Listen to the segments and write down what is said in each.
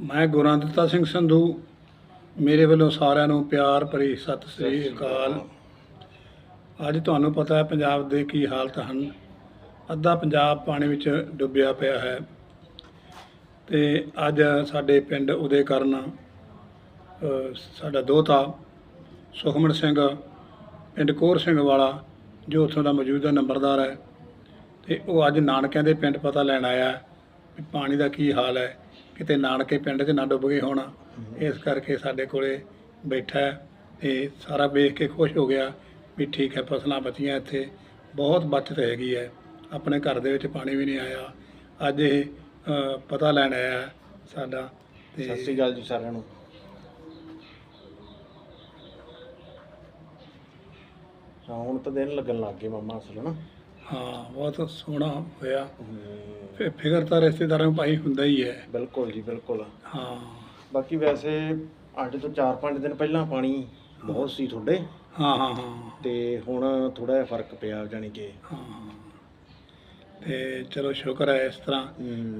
ਮੈਂ ਗੁਰੰਦਤਾ ਸਿੰਘ ਸੰਧੂ। ਮੇਰੇ ਵੱਲੋਂ ਸਾਰਿਆਂ ਨੂੰ ਪਿਆਰ ਭਰੀ ਸਤਿ ਸ੍ਰੀ ਅਕਾਲ। ਅੱਜ ਤੁਹਾਨੂੰ ਪਤਾ ਹੈ ਪੰਜਾਬ ਦੇ ਕੀ ਹਾਲਤ ਹਨ। ਅੱਧਾ ਪੰਜਾਬ ਪਾਣੀ ਵਿੱਚ ਡੁੱਬਿਆ ਪਿਆ ਹੈ। ਤੇ ਅੱਜ ਸਾਡੇ ਪਿੰਡ ਉਦੇ ਕਰਨ ਸਾਡਾ ਦੋਤਾ ਸੁਖਮਨ ਸਿੰਘ ਪਿੰਡ ਕੋਰ ਸਿੰਘ ਵਾਲਾ ਜੋ ਉੱਥੋਂ ਦਾ ਮੌਜੂਦਾ ਨੰਬਰਦਾਰ ਹੈ। ਤੇ ਉਹ ਅੱਜ ਨਾਨਕਿਆਂ ਦੇ ਪਿੰਡ ਪਤਾ ਲੈਣ ਆਇਆ ਪਾਣੀ ਦਾ ਕੀ ਹਾਲ ਹੈ। ਕਿਤੇ ਨਾਨਕੇ ਪਿੰਡ 'ਚ ਨਾ ਡੁੱਬ ਗਏ ਹੋਣ। ਇਸ ਕਰਕੇ ਸਾਡੇ ਕੋਲੇ ਬੈਠਾ ਤੇ ਸਾਰਾ ਵੇਖ ਕੇ ਖੁਸ਼ ਹੋ ਗਿਆ ਵੀ ਠੀਕ ਹੈ ਫਸਲਾਂ ਬਚੀਆਂ ਇੱਥੇ। ਬਹੁਤ ਬਚਤ ਹੈਗੀ ਹੈ। ਆਪਣੇ ਘਰ ਦੇ ਵਿੱਚ ਪਾਣੀ ਵੀ ਨਹੀਂ ਆਇਆ। ਅੱਜ ਇਹ ਪਤਾ ਲੈਣ ਆਇਆ ਸਾਡਾ ਸਤਿ ਸ੍ਰੀ ਤੇ ਅਕਾਲ ਜੀ ਸਾਰਿਆਂ ਨੂੰ। ਹਾਂ ਹੁਣ ਤਾਂ ਦਿਨ ਲੱਗਣ ਲੱਗ ਗਏ ਮਾਮਾ ਅਸਲ ਨਾ ਹਾਂ। ਬਹੁਤ ਸੋਹਣਾ ਹੋਇਆ। ਫਿ- ਫਿਕਰ ਤਾਂ ਰਿਸ਼ਤੇਦਾਰਾਂ ਨੂੰ ਭਾਈ ਹੁੰਦਾ ਹੀ ਹੈ। ਬਿਲਕੁਲ ਜੀ ਬਿਲਕੁਲ। ਹਾਂ। ਬਾਕੀ ਵੈਸੇ ਅੱਜ ਤੋਂ 4-5 ਦਿਨ ਪਹਿਲਾਂ ਪਾਣੀ ਬਹੁਤ ਸੀ ਤੁਹਾਡੇ। ਹਾਂ ਹਾਂ ਹਾਂ। ਤੇ ਹੁਣ ਥੋੜਾ ਜਿਹਾ ਫ਼ਰਕ ਪਿਆ ਜਾਣੀ ਕਿ ਹਾਂ। ਤੇ ਚਲੋ ਸ਼ੁਕਰ ਹੈ ਇਸ ਤਰ੍ਹਾਂ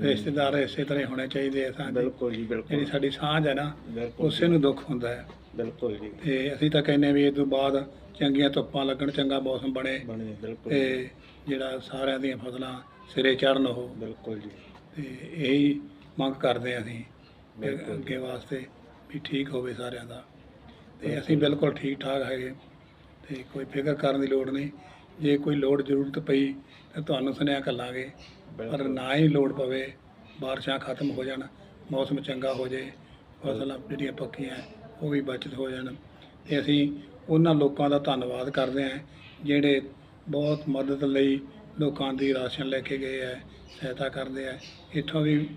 ਰਿਸ਼ਤੇਦਾਰ ਇਸੇ ਤਰ੍ਹਾਂ ਹੀ ਹੋਣੇ ਚਾਹੀਦੇ ਆ ਸਾਡੇ ਬਿਲਕੁਲ ਜੀ ਜਿਹੜੀ ਬਿਲਕੁਲ ਸਾਡੀ ਸਾਂਝ ਹੈ ਨਾ ਉਸੇ ਨੂੰ ਦੁੱਖ ਹੁੰਦਾ ਹੈ। ਬਿਲਕੁਲ ਜੀ। ਤੇ ਅਸੀਂ ਤਾਂ ਕਹਿੰਦੇ ਵੀ ਇਹ ਤੋਂ ਬਾਅਦ ਚੰਗੀਆਂ ਧੁੱਪਾਂ ਲੱਗਣ ਚੰਗਾ ਮੌਸਮ ਬਣੇ ਬਣੇ ਬਿਲਕੁਲ ਤੇ ਜਿਹੜਾ ਸਾਰਿਆਂ ਦੀਆਂ ਫਸਲਾਂ ਸਿਰੇ ਚੜਨ ਉਹ। ਬਿਲਕੁਲ ਜੀ। ਤੇ ਇਹੀ ਮੰਗ ਕਰਦੇ ਹਾਂ ਅਸੀਂ। ਅੱਗੇ ਵਾਸਤੇ ਵੀ ਠੀਕ ਹੋਵੇ ਸਾਰਿਆਂ ਦਾ। ਤੇ ਅਸੀਂ ਬਿਲਕੁਲ ਠੀਕ ਠਾਕ ਹੈਗੇ। ਤੇ ਕੋਈ ਫਿਕਰ ਕਰਨ ਦੀ ਲੋੜ ਨਹੀਂ। ਜੇ ਕੋਈ ਲੋੜ ਜ਼ਰੂਰਤ ਪਈ ਤਾਂ ਤੁਹਾਨੂੰ ਸੁਨੇਹਾ ਕੱਲਾਂਗੇ ਪਰ ਬਿਲਕੁਲ। ਨਾ ਹੀ ਲੋੜ ਪਵੇ ਬਾਰਿਸ਼ਾਂ ਖਤਮ ਹੋ ਜਾਣ ਮੌਸਮ ਚੰਗਾ ਹੋ ਜੇ ਫਸਲਾਂ ਜਿਹੜੀਆਂ ਪੱਕੀਆਂ ਉਹ ਵੀ ਬਚਤ ਹੋ ਜਾਣ। ਤੇ ਅਸੀਂ ਉਹਨਾਂ ਲੋਕਾਂ ਦਾ ਧੰਨਵਾਦ ਕਰਦੇ ਹਾਂ ਜਿਹੜੇ ਬਹੁਤ ਮਦਦ ਲਈ ਲੋਕਾਂ ਦੀ ਰਾਸ਼ਨ ਲੈ ਕੇ ਗਏ ਹੈ ਸਹਾਇਤਾ ਕਰਦੇ ਹੈ। ਇੱਥੋਂ ਵੀ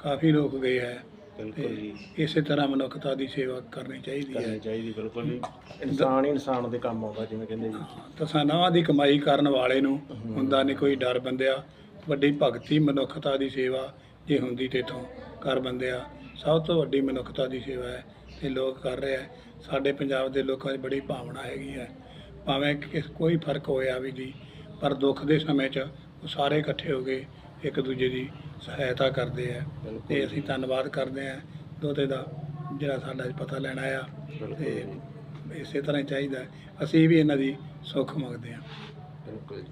ਕਾਫੀ ਲੋਕ ਗਏ ਹੈ। ਬਿਲਕੁਲ ਜੀ। ਤੇ ਇਸੇ ਤਰ੍ਹਾਂ ਮਨੁੱਖਤਾ ਦੀ ਸੇਵਾ ਕਰਨੀ ਚਾਹੀਦੀ ਹੈ। ਕਰਨੀ ਚਾਹੀਦੀ ਬਿਲਕੁਲ ਜੀ। ਇਨਸਾਨ ਹੀ ਇਨਸਾਨ ਦੇ ਕੰਮ ਆਉਂਦਾ ਜਿਵੇਂ ਕਹਿੰਦੇ ਜੀ। ਤਸਾਨਾਵਾਂ ਦੀ ਕਮਾਈ ਕਰਨ ਵਾਲੇ ਨੂੰ ਹੁੰਦਾ ਨਹੀਂ ਕੋਈ ਡਰ ਬੰਦਿਆ। ਵੱਡੀ ਭਗਤੀ ਮਨੁੱਖਤਾ ਦੀ ਸੇਵਾ ਜੇ ਹੁੰਦੀ ਤੇ ਇਥੋਂ ਕਰ ਬੰਦਿਆ। ਸਭ ਤੋਂ ਵੱਡੀ ਮਨੁੱਖਤਾ ਦੀ ਸੇਵਾ ਹੈ ਤੇ ਲੋਕ ਕਰ ਰਹੇ ਹੈ। ਸਾਡੇ ਪੰਜਾਬ ਦੇ ਲੋਕਾਂ 'ਚ ਬੜੀ ਭਾਵਨਾ ਹੈਗੀ ਹੈ। ਭਾਵੇਂ ਕਿ ਕੋਈ ਫ਼ਰਕ ਹੋਇਆ ਵੀ ਜੀ ਪਰ ਦੁੱਖ ਦੇ ਸਮੇਂ 'ਚ ਉਹ ਸਾਰੇ ਇਕੱਠੇ ਹੋ ਕੇ ਇੱਕ ਦੂਜੇ ਦੀ ਸਹਾਇਤਾ ਕਰਦੇ ਬਿਲਕੁਲ ਤੇ ਅਸੀਂ ਧੰਨਵਾਦ ਕਰਦੇ ਹਾਂ ਦੋਤੇ ਦਾ ਜਿਹੜਾ ਸਾਡਾ ਪਤਾ ਲੈਣ ਆਇਆ ਤੇ ਇਸੇ ਤਰ੍ਹਾਂ ਹੀ ਚਾਹੀਦਾ। ਅਸੀਂ ਵੀ ਇਹਨਾਂ ਦੀ ਸੁੱਖ ਮੰਗਦੇ ਹਾਂ। ਬਿਲਕੁਲ